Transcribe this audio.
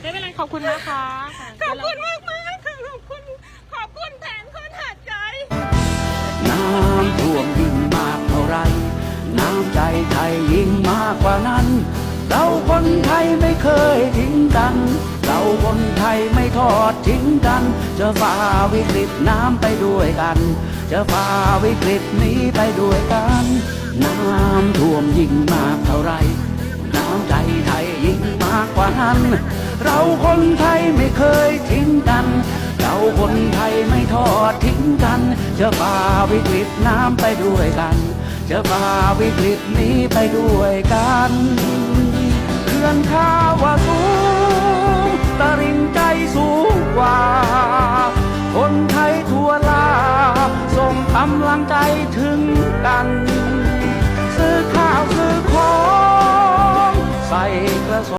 ไม่เป็นไรขอบคุณนะคะค่ะขอบคุณมากมากๆค่ะขอบคุณ ขอบคุณแทนคนหัดใจ น้ำท่วมยิ่งมากเท่าไร น้ำใจไทยยิ่งมากกว่านั้น เราคนไทยไม่เคยทิ้งกัน เราคนไทยไม่ทอดทิ้งกัน จะฝ่าวิกฤตน้ำไปด้วยกัน จะฝ่าวิกฤตนี้ไปด้วยกัน น้ำท่วมยิ่งมากเท่าไร มากกว่านั้นเราคนไทยไม่เคยทิ้งกัน เราคนไทยไม่ทอดทิ้งกัน จะฝ่าวิกฤตน้ำไปด้วยกัน จะฝ่าวิกฤตนี้ไปด้วยกันเขื่อนข้าวาสูงตริงใจสูงกว่า คนไทยทั่วลา ส่งกำลังใจถึงกันซื้อข้าวซื้อของใส่กระสอบ